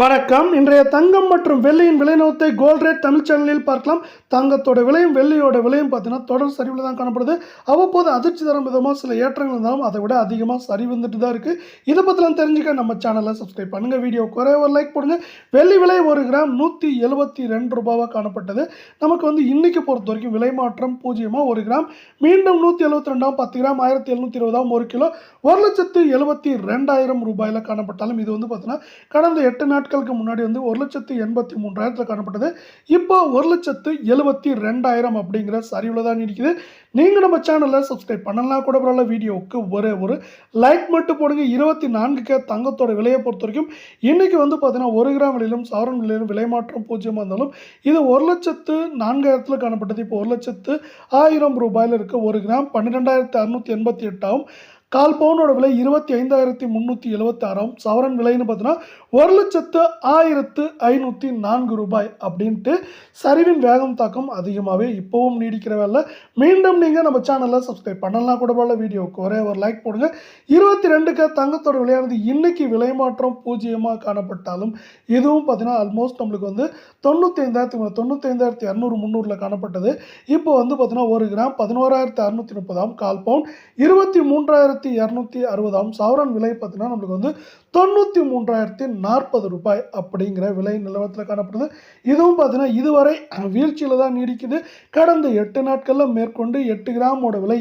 வணக்கம். இன்றைய தங்கம் மற்றும் வெள்ளியின் விலைநிறுவத்தை கோல்ட் ரேட் தமிழ் சேனலில் பார்க்கலாம். தங்கத்தோட விலையும் வெள்ளியோட விலையும் பார்த்தீங்கன்னா தொடர் சரிவில் தான் காணப்படுது. அவ்வப்போது அதிர்ச்சி தரும் விதமாக சில ஏற்றங்கள் இருந்தாலும் அதை விட அதிகமாக சரி வந்துட்டு தான் இருக்குது இதை பற்றிலாம் தெரிஞ்சுக்க நம்ம சேனலை சப்ஸ்கிரைப் பண்ணுங்கள் வீடியோ குறைய ஒரு லைக் போடுங்க. வெள்ளி விலை ஒரு கிராம் நூற்றி எழுபத்தி ரெண்டு ரூபாவாக காணப்பட்டது. நமக்கு வந்து இன்றைக்கி பொறுத்த வரைக்கும் விலை மாற்றம் பூஜ்ஜியமாக ஒரு கிராம். மீண்டும் நூற்றி எழுபத்தி ரெண்டாம் பத்து கிராம் ஆயிரத்தி எழுநூற்றி இருபதாம் ஒரு கிலோ. ஒரு லட்சத்து எழுபத்தி ரெண்டாயிரம் ரூபாயில் காணப்பட்டாலும் இது வந்து பார்த்தீங்கன்னா கடந்த எட்டு நாட்கள் நாட்களுக்கு முன்னாடி வந்து ஒரு லட்சத்து எண்பத்தி மூன்றாயிரத்தில் காணப்பட்டது. இப்போ ஒரு லட்சத்து எழுபத்தி ரெண்டாயிரம் அப்படிங்கிற சரிவில் தான் நீடிக்குது நீங்கள் நம்ம சேனலை சப்ஸ்கிரைப் பண்ணலாம் கூட பரவாயில்ல வீடியோவுக்கு ஒரே ஒரு லைக் மட்டும் போடுங்க. இருபத்தி நான்குக்கு தங்கத்தோட விலையை பொறுத்த வரைக்கும் இன்றைக்கி வந்து பார்த்தீங்கன்னா ஒரு கிராம் விலையிலும் சவரன் விலையிலும் விலை மாற்றம் பூஜ்ஜியமாக இருந்தாலும் இது ஒரு லட்சத்து நான்காயிரத்தில் காணப்பட்டது. இப்போ ஒரு லட்சத்து ஆயிரம் ரூபாயில் இருக்குது ஒரு கிராம் பன்னிரெண்டாயிரத்து அறுநூற்றி எண்பத்தி எட்டாகும் கால் பவுனோட விலை இருபத்தி ஐந்தாயிரத்தி முந்நூற்றி எழுபத்தி ஆறாம் சவரன் விலைன்னு பார்த்தீங்கன்னா ஒரு லட்சத்து ஆயிரத்து ஐநூற்றி நான்கு ரூபாய் அப்படின்ட்டு சரிவின் வேகம் தாக்கம் அதிகமாகவே இப்போவும் நீடிக்கிற வேலை மீண்டும் நீங்கள் நம்ம சேனலில் சப்ஸ்கிரைப் பண்ணலாம் கூட போல வீடியோவுக்கு ஒரே ஒரு லைக் போடுங்க. இருபத்தி ரெண்டுக்கு தங்கத்தோட விலையானது இன்னைக்கு விலை மாற்றம் பூஜ்ஜியமாக காணப்பட்டாலும் இதுவும் பார்த்தீங்கன்னா ஆல்மோஸ்ட் நம்மளுக்கு வந்து தொண்ணூற்றி ஐந்தாயிரத்தி தொண்ணூற்றி ஐந்தாயிரத்தி இரநூறு முந்நூறில் காணப்பட்டது. இப்போ வந்து பார்த்தீங்கன்னா ஒரு கிராம் பதினோராயிரத்தி அறுநூற்றி முப்பதாம் கால் பவுன் இருபத்தி மூன்றாயிரத்தி இரநூத்தி அறுபதாம் சவரன் விலை பார்த்தீங்கன்னா நம்மளுக்கு வந்து தொண்ணூற்றி மூன்றாயிரத்தி நாற்பது ரூபாய் அப்படிங்கிற விலை நிலவரத்தில் காணப்படுது. இதுவும் பார்த்தீங்கன்னா இதுவரை வீழ்ச்சியில் தான் நீடிக்குது. கடந்த எட்டு நாட்களில் மேற்கொண்டு எட்டு கிராமோட விலை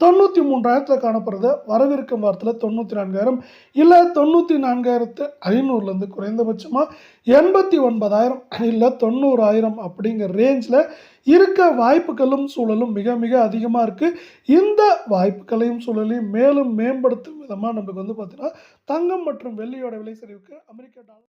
தொண்ணூற்றி மூன்றாயிரத்தில் காணப்படுறது வரவிருக்கும் வாரத்தில் தொண்ணூற்றி நான்காயிரம். இல்லை தொண்ணூற்றி நான்காயிரத்து ஐநூறுலேருந்து குறைந்தபட்சமாக எண்பத்தி ஒன்பதாயிரம் இல்லை தொண்ணூறாயிரம் அப்படிங்கிற ரேஞ்சில் இருக்க வாய்ப்புகளும் சூழலும் மிக மிக அதிகமாக இருக்குது இந்த வாய்ப்புகளையும் சூழலையும் மேலும் மேம்படுத்தும் விதமாக நமக்கு வந்து பார்த்திங்கன்னா தங்கம் மற்றும் வெள்ளியோட விலை சரிவுக்கு அமெரிக்க டாலர்